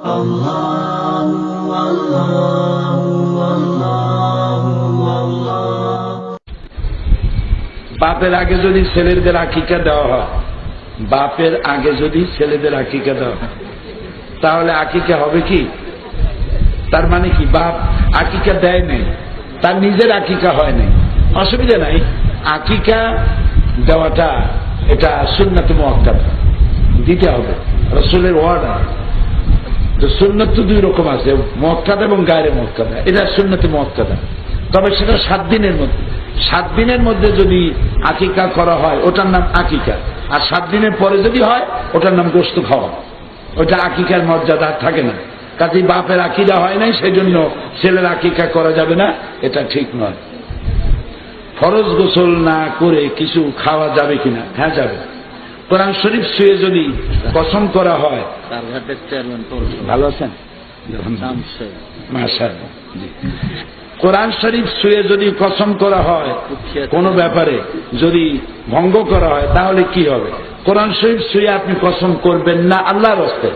বাপের আগে যদি ছেলেদের আকিকা দেওয়া হয়, বাপের আগে যদি ছেলেদের আকিকা দেওয়া হয়, তাহলে আকিকা হবে কি? তার মানে কি? বাপ আকিকা দেয় নাই, তার নিজের আকিকা হয় নাই। অসুবিধা নাই। আকিকা দেওয়াটা এটা সুন্নাত মোয়াক্কাদ দিতে হবে। রসুলের ওয়ার্ডার তো সুন্নত তো দুই রকম আছে মক্কাদা এবং গায়ের মক্কাদা এটা সুন্নতে মক্কাদা তবে সেটা সাত দিনের মধ্যে। সাত দিনের মধ্যে যদি আকিকা করা হয়, ওটার নাম আকিকা। আর সাত দিনের পরে যদি হয়, ওটার নাম গোস্ত খাওয়া। ওটা আকিকার মর্যাদা থাকে না। কাজে বাপের আকিদা হয় নাই সেই জন্য ছেলের আকিকা করা যাবে না, এটা ঠিক নয়। ফরজ গোসল না করে কিছু খাওয়া যাবে কিনা? হ্যাঁ যাবে। কোরআন শরীফ শুয়ে যদি কসম করা হয় ভালো আছেন। কোরআন শরীফ শুয়ে যদি কসম করা হয় কোন ব্যাপারে যদি ভঙ্গ করা হয় তাহলে কি হবে? কোরআন শরীফ শুয়ে আপনি কসম করবেন না আল্লাহর হস্তে।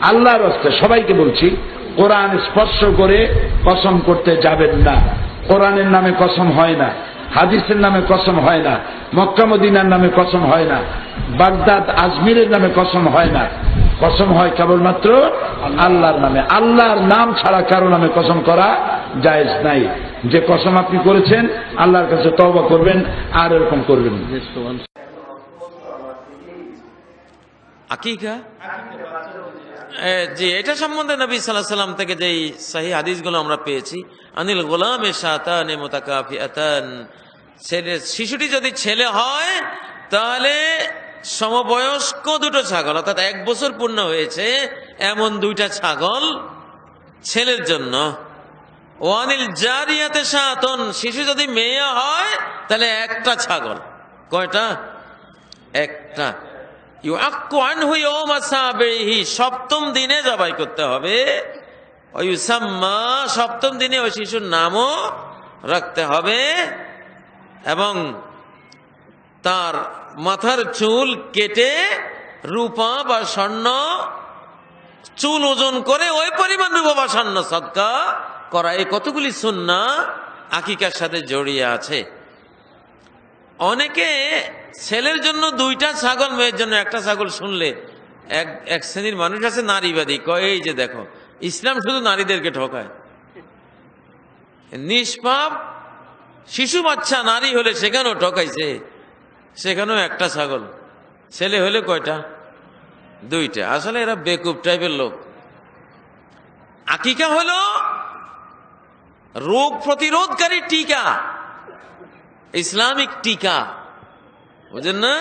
আল্লাহর হস্তে সবাইকে বলছি কোরআন স্পর্শ করে কসম করতে যাবেন না। কোরআনের নামে কসম হয় না। হাদিসের নামে কসম হয় না, মক্কা মদিনার নামে কসম হয় না, বাগদাদ আজমিরের নামে কসম হয় না। কসম হয় কেবলমাত্র আল্লাহর নামে। আল্লাহর নাম ছাড়া কারও নামে কসম করা জায়েজ নাই। যে কসম আপনি করেছেন, আল্লাহর কাছে তওবা করবেন, আর এরকম করবেন। আকিকা? জি, এটা সম্বন্ধে নবী সাল্লাহ সাল্লাম থেকে যেই সাহি হাদিসগুলো আমরা পেয়েছি, আনিল গোলাম এ শাতান মোতাকাফিয়াতান ছেলে, শিশুটি যদি ছেলে হয়, তাহলে সমবয়স্ক দুটো ছাগল, অর্থাৎ এক বছর পূর্ণ হয়েছে, এমন দুইটা ছাগল ছেলের জন্য। ওয়ানিল জারিয়াতে সাতন শিশু যদি মেয়ে হয়, তাহলে একটা ছাগল। কয়টা? একটা। সপ্তম দিনে জবাই করতে হবে। সপ্তম দিনে ওই শিশুর নামও রাখতে হবে। এবং তার মাথার চুল কেটে রূপা বা স্বর্ণ চুল ওজন করে ওই পরিমাণ রূপা বা স্বর্ণ সৎকা করা। এই কতগুলি সুন্না আকিকার সাথে জড়িয়ে আছে। অনেকে ছেলের জন্য দুইটা ছাগল, মেয়ের জন্য একটা ছাগল শুনলে এক এক শ্রেণির মানুষ আছে নারীবাদী, কয়, এই যে দেখো, ইসলাম শুধু নারীদেরকে ঠকায়। নিষ্পাপ শিশু বাচ্চা, নারী হলে সেখানেও ঠকাইছে। সেখানেও একটা ছাগল। ছেলে হলে কয়টা? দুইটা। আসলে এরা বেকুব টাইপের লোক। আকিকা হল রোগ প্রতিরোধকারী টিকা। ইসলামিক টিকা। বুঝেন না?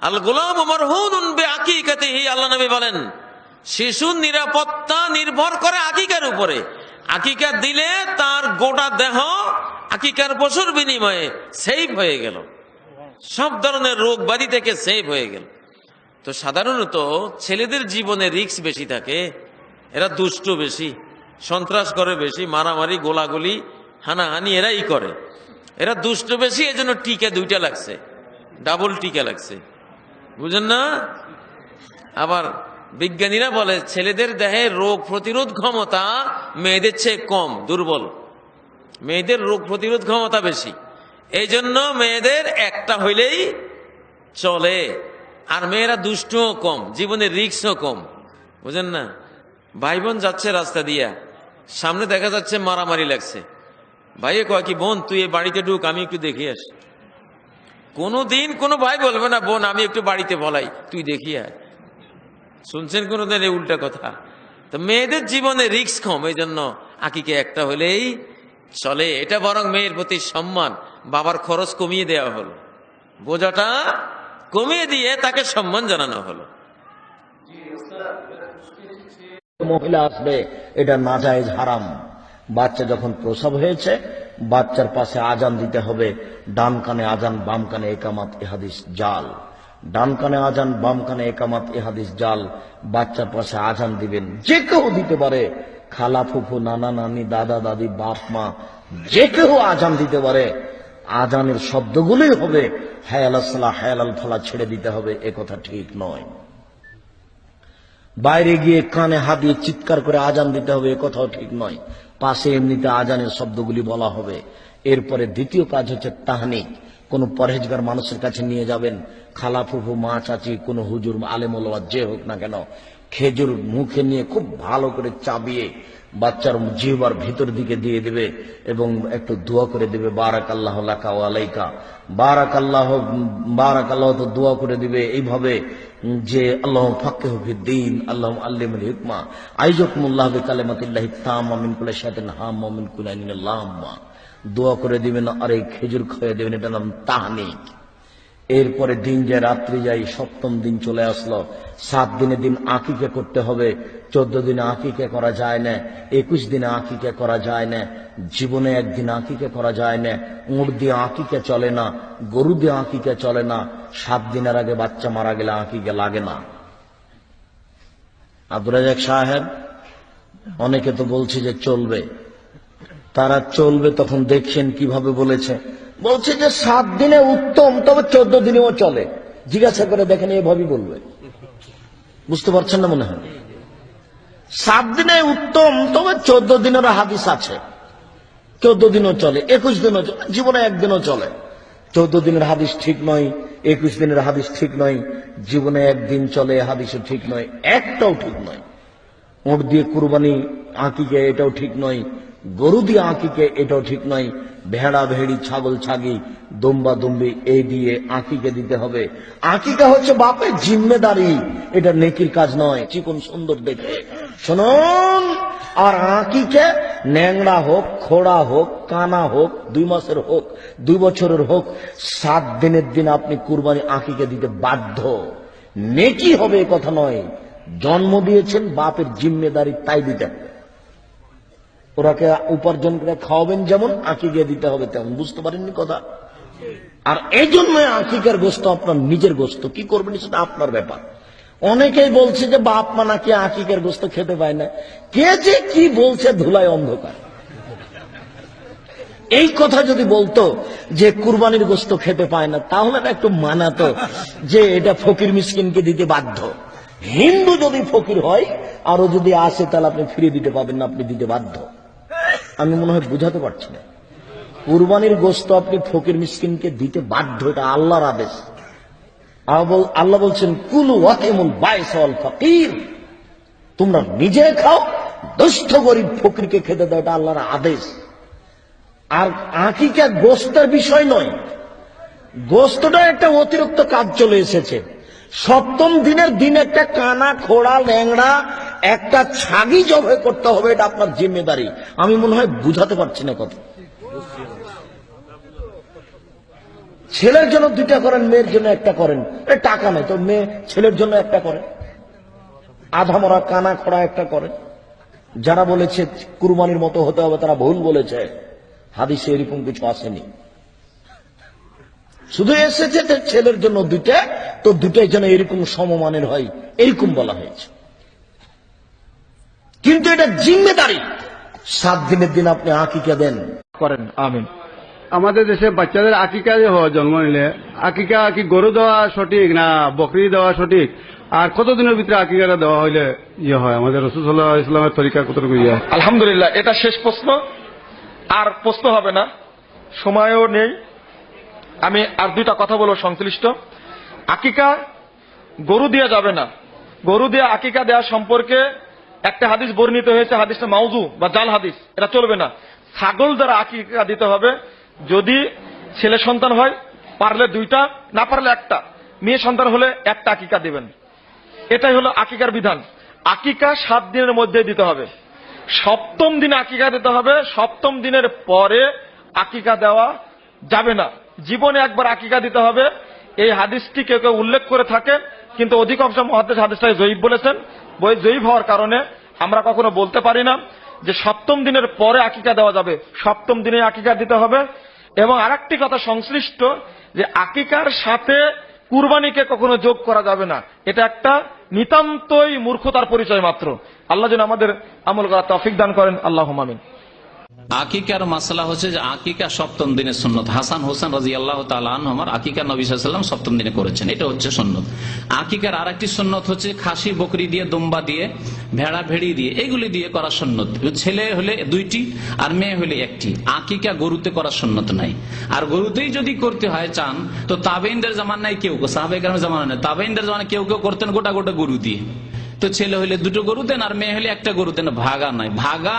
আল গোলাম আমার হুন আকিকাতে আল্লাহ নবী বলেন, শিশুর নিরাপত্তা নির্ভর করে আকিকার উপরে। আকিকা দিলে তার গোটা দেহ আকিকার পশুর বিনিময়ে সেভ হয়ে গেল। সব ধরনের রোগ ব্যাধি থেকে সেভ হয়ে গেল। তো সাধারণত ছেলেদের জীবনে রিস্ক বেশি থাকে, এরা দুষ্ট বেশি, সন্ত্রাস করে বেশি, মারামারি, গোলাগুলি, হানাহানি এরাই করে। এরা দুষ্ট বেশি, এজন্য টিকা দুইটা লাগছে ডাবল টিকা লাগছে। বুঝেন না? আবার বিজ্ঞানীরা বলে, ছেলেদের দেহে রোগ প্রতিরোধ ক্ষমতা মেয়েদের চেয়ে কম, দুর্বল। মেয়েদের রোগ প্রতিরোধ ক্ষমতা বেশি। এই জন্য মেয়েদের একটা হইলেই চলে। আর মেয়েরা দুষ্টও কম জীবনের রিক্সও কম। বুঝেন না? ভাই বোন যাচ্ছে রাস্তা দিয়া, সামনে দেখা যাচ্ছে মারামারি লাগছে। ভাইয়ে কয় কি, বোন, তুই এই বাড়িতে ঢুক, আমি একটু দেখি আসি। কোনো দিন কোনো ভাই বলবে না, বোন, আমি একটু বাড়িতে বলাই, তুই দেখি আয়। শুনছেন কোনোদিন এই উল্টা কথা? তো মেয়েদের জীবনে রিক্স কম এই জন্য আকিকে একটা হলেই চলে, এটা বরং মেয়ের প্রতি সম্মান। বাবার খরচ কমিয়ে দেওয়া হলো। বোঝাটা কমিয়ে দিয়ে তাকে সম্মান জানানো হলো। মহিলা আসবে, এটা নাজায়েজ হারাম। বাচ্চা যখন প্রসব হয়েছে, বাচ্চার পাশে আজান দিতে হবে। ডান কানে আজান, বাম কানে একামাত এহাদিস জাল। ডান কানে আজান, বাম কানে একামাত এহাদিস জাল। বাচ্চার পাশে আজান দিবেন, যে কেউ দিতে পারে। খালা ফুফু, নানা নানি, দাদা, দাদি, বাপ, মা, যে কেউ আজান দিতে পারে, আজানের শব্দগুলোই হবে, হায়াল সালা হায়াল ফালা ছেড়ে দিতে হবে, এ কথা ঠিক নয়। বাইরে গিয়ে কানে হাত দিয়ে চিৎকার করে আজান দিতে হবে, এ কথাও ঠিক নয়। পাশে এমনিতে আজানের শব্দগুলি বলা হবে। এরপরে দ্বিতীয় কাজ হচ্ছে তাহনিক। কোন পরহেজগার মানুষের কাছে নিয়ে যাবেন। খালা ফুফু, মা, চাচি, কোন হুজুর আলেমোলা যে হোক না কেন খেজুর মুখে নিয়ে খুব ভালো করে চাবিয়ে বাচ্চার জিহবার ভিতর দিকে দিয়ে দেবে এবং একটু দোয়া করে দেবে বারাক আল্লাহ আলাইকা। বারাক আল্লাহ বারাক আল্লাহ তো দোয়া করে দিবে এইভাবে যে আল্লাহ ফাক্কে দিন, আল্লাহ আল্লিম হিকমা। আইজকুমুল্লাহ কালেমাতিল্লাহি তাম আমিন কুলে শাতিন হাম আমিন কুলাইনিন লাম্মা। দোয়া করে দিবেন আর এই খেজুর খেয়ে দেবেন, এটা নাম তাহনিক। এরপরে দিন যে রাত্রি যাই, সপ্তম দিন চলে আসলো। সাত দিনে দিন আকিকে করতে হবে। চোদ্দ দিনে আকিকে করা যায় না। একুশ দিনে আকিকে করা যায় না। জীবনে একদিন আকিকে করা যায় না। উঁট দিয়ে আঁকিকে চলে না। গরু দিয়ে আঁকিকে চলে না। সাত দিনের আগে বাচ্চা মারা গেলে আঁকিকে লাগে না। আব্দুর রাজাক সাহেব, অনেকে তো বলছে যে চলবে। তারা চলবে তখন দেখছেন কীভাবে বলেছে। বলছে যে সাত দিনে উত্তম, তবে চোদ্দ দিনেও চলে। জিজ্ঞাসা করে দেখেন এভাবেই বলবে। বুঝতে পারছেন না মনে হয়? সাত দিনে উত্তম, তবে চোদ্দ দিনেরও হাদিস আছে। চোদ্দ দিনও চলে, একুশ দিনও চলে, জীবনে একদিনও চলে। চোদ্দ দিনের হাদিস ঠিক নয়, একুশ দিনের হাদিস ঠিক নয়, জীবনে একদিন চলে হাদিসও ঠিক নয়, একটাও ঠিক নয়। ওঁট দিয়ে কুরবানি আঁকিকে এটাও ঠিক নয়, গরু দিয়ে আঁকিকে এটাও ঠিক নয় ভেড়া ভেড়ি, ছাগল, ছাগি, দম্বা দম্বি এই দিয়ে আঁকিকে দিতে হবে। আঁকিকা হচ্ছে বাপের জিম্মেদারি। এটা নেকির কাজ নয়, চিকন সুন্দর দেখে। শুনুন, আর আঁকিকে ন্যাংড়া হোক, খোড়া হোক, কানা হোক, দুই মাসের হোক, দুই বছরের হোক, সাত দিনের দিন আপনি কুরবানি আঁকিকে দিতে বাধ্য। নেকি হবে কথা নয়। জন্ম দিয়েছেন বাপের জিম্মেদারি, তাই দিতে ওরাকে উপার্জন করে খাওয়াবেন যেমন আঁকিকে দিতে হবে তেমন। বুঝতে পারেননি কথা? আর এই জন্য আঁকিকার গোস্ত আপনার নিজের গোস্ত। কি করবেন সেটা আপনার ব্যাপার। অনেকেই বলছে যে বাপ মা নাকি আঁকিকের গোস্ত খেতে পায় না। কে যে কি বলছে ধুলায় অন্ধকার। এই কথা যদি বলতো যে কুরবানির গোস্ত খেতে পায় না, তাহলে একটু মানাতো যে এটা ফকির মিসকিনকে দিতে বাধ্য। হিন্দু যদি ফকির হয়, আরও যদি আসে, তাহলে আপনি ফিরিয়ে দিতে পাবেন না, আপনি দিতে বাধ্য। আমি মনে হয় বুঝাতে পারছি না। কুরবানির গোস্ত আপনি ফকির মিসকিনকে দিতে বাধ্য, এটা আল্লাহর আদেশ। আল্লাহ বলছেন, কুলু ওয়াকিমুল বাইসল ফকির। তোমরা নিজে খাও দুস্থ গরিব ফকিরকে খেতে দাও, এটা আল্লাহর আদেশ। আর আঁকিকা গোস্তের বিষয় নয় গোস্তটা একটা অতিরিক্ত কাজ চলে এসেছে। সপ্তম দিনের দিন একটা কানা, খোড়া, ল্যাংড়া, একটা ছাগি জবে করতে হবে, এটা আপনার জিম্মেদারি। আমি মনে হয় বুঝাতে পারছি না কথা। ছেলের জন্য দুইটা করেন, মেয়ের জন্য একটা করেন। টাকা নেই, তো মেয়ে ছেলের জন্য একটা করেন আধা মরা, কানা, খোড়া একটা করেন যারা বলেছে কুরবানির মতো হতে হবে, তারা ভুল বলেছে। হাদিসে এরকম কিছু আসেনি। শুধু এসেছে যে ছেলের জন্য দুইটা তো দুটাই যেন এরকম সমমানের হয় এরকম বলা হয়েছে। কিন্তু এটা জিম্মেদারি। সাত দিনের দিন আপনি আঁকিকে দেন। করেন আমিন। আমাদের দেশে বাচ্চাদের আকিকা যে হয় জন্ম নিলে আকিকা কি গরু দেওয়া সঠিক না বকরি দেওয়া সঠিক? আর কতদিনের ভিতরে আকিকাটা দেওয়া হইলে ইয়ে হয়? আমাদের রসুল্লাহ ইসলামের তরিকা কতটুকু ইয়ে? হয়? আলহামদুলিল্লাহ এটা শেষ প্রশ্ন। আর প্রশ্ন হবে না। সময়ও নেই। আমি আর দুইটা কথা বলব সংশ্লিষ্ট। আকিকা, গরু দেওয়া যাবে না। গরু দিয়ে, আকিকা দেওয়া সম্পর্কে একটা হাদিস বর্ণিত হয়েছে, হাদিসটা মাউজু বা জাল হাদিস। এটা চলবে না। ছাগল দ্বারা আকিকা দিতে হবে। যদি ছেলে সন্তান হয়, পারলে দুইটা, না পারলে একটা। মেয়ে সন্তান হলে একটা আকিকা দিবেন। এটাই হলো আকিকার বিধান। আকিকা সাত দিনের মধ্যে দিতে হবে। সপ্তম দিনে আকিকা দিতে হবে, সপ্তম দিনের পরে আকিকা দেওয়া যাবে না। জীবনে একবার আকিকা দিতে হবে। এই হাদিসটি কেউ কেউ উল্লেখ করে থাকেন, কিন্তু অধিকাংশ মহাদেশ হাদিসটাই জয়ীব বলেছেন। বই জয়ীব হওয়ার কারণে আমরা কখনো বলতে পারি না যে সপ্তম দিনের পরে আকিকা দেওয়া যাবে। সপ্তম দিনে আকিকা দিতে হবে। এবং আরেকটি কথা সংশ্লিষ্ট, যে আকিকার সাথে কুরবানিকে কখনো যোগ করা যাবে না। এটা একটা নিতান্তই মূর্খতার পরিচয় মাত্র। আল্লাহ যেন আমাদের আমল করা তফিক দান করেন। আল্লাহ মামিন আকিকার মাসলা হচ্ছে যে আকিকা সপ্তম দিনের সুন্নত। হাসান হোসেন রাজি আল্লাহ আমার আকিকা নবী সাল্লাম সপ্তম দিনে করেছেন। এটা হচ্ছে সুন্নত। আকিকার আর একটি সুন্নত হচ্ছে খাসি বকরি দিয়ে, দুম্বা দিয়ে, ভেড়া ভেড়ি দিয়ে, এগুলি দিয়ে করা সুন্নত। ছেলে হলে দুইটি আর মেয়ে হলে একটি। আকিকা গরুতে করা সুন্নত নাই। আর গরুতেই যদি করতে হয় চান, তো তাবেইনদের জামান নাই কেউ সাহাবেকার জামানা নাই তাবেইনদের জামানা কেউ কেউ করতেন গোটা গোটা গরু দিয়ে। তো ছেলে হলে দুটো গরু দেন আর মেয়ে হলে একটা গরু দেন ভাগা নাই ভাগা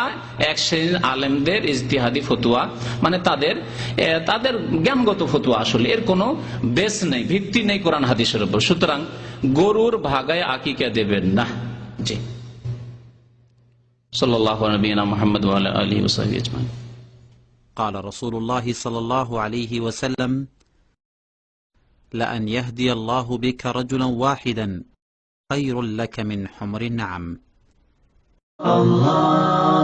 এক শ্রেণীর আলেমদের ইজতিহাদি ফতুয়া মানে তাদের এ, তাদের জ্ঞানগত ফতুয়া আসলে এর কোনো বেস নেই ভিত্তি নেই কোরআন হাদিসের উপর সুতরাং গরুর ভাগায় আকিকা দেবেন না জি সাল্লাহ নবীনা মোহাম্মদ আলী ওসাহি আজমাইন قال رسول الله صلى الله عليه وسلم لأن يهدي الله بك رجلا واحدا خير لك من حمر النعم. Allah